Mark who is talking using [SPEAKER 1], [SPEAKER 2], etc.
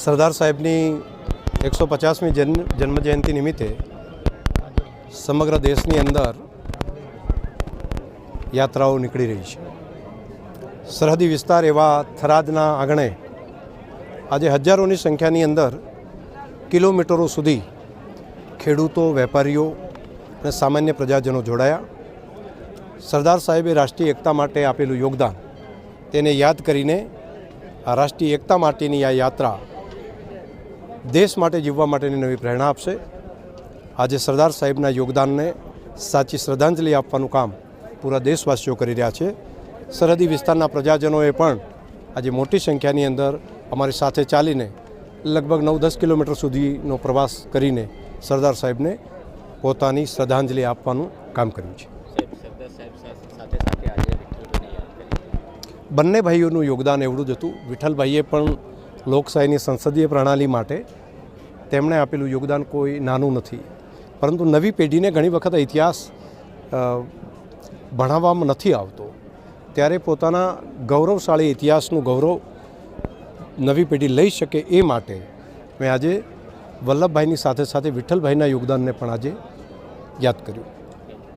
[SPEAKER 1] સરદાર સાહેબની એકસો પચાસમી જન્મ જન્મજયંતિ નિમિત્તે સમગ્ર દેશની અંદર યાત્રાઓ નીકળી રહી છે. સરહદી વિસ્તાર એવા થરાદના આંગણે આજે હજારોની સંખ્યાની અંદર કિલોમીટરો સુધી ખેડૂતો, વેપારીઓ અને સામાન્ય પ્રજાજનો જોડાયા. સરદાર સાહેબે રાષ્ટ્રીય એકતા માટે આપેલું યોગદાન તેને યાદ કરીને આ રાષ્ટ્રીય એકતા માટેની આ યાત્રા દેશ માટે, જીવવા માટેની નવી પ્રેરણા આપશે. આજે સરદાર સાહેબના યોગદાનને સાચી શ્રદ્ધાંજલિ આપવાનું કામ પૂરા દેશવાસીઓ કરી રહ્યા છે. સરહદી વિસ્તારના પ્રજાજનોએ પણ આજે મોટી સંખ્યાની અંદર અમારી સાથે ચાલીને લગભગ નવ દસ કિલોમીટર સુધીનો પ્રવાસ કરીને સરદાર સાહેબને પોતાની શ્રદ્ધાંજલિ આપવાનું કામ કર્યું છે. બંને ભાઈઓનું યોગદાન એવડું જ હતું. વિઠ્ઠલભાઈએ પણ લોકશાહીની સંસદીય પ્રણાલી માટે તેમણે આપેલું યોગદાન કોઈ નાનું નથી. પરંતુ નવી પેઢીને ઘણી વખત ઇતિહાસ ભણાવવામાં નથી આવતો. ત્યારે પોતાના ગૌરવશાળી ઇતિહાસનું ગૌરવ નવી પેઢી લઈ શકે એ માટે મેં આજે વલ્લભભાઈની સાથે સાથે વિઠ્ઠલભાઈના યોગદાનને પણ આજે યાદ કર્યું.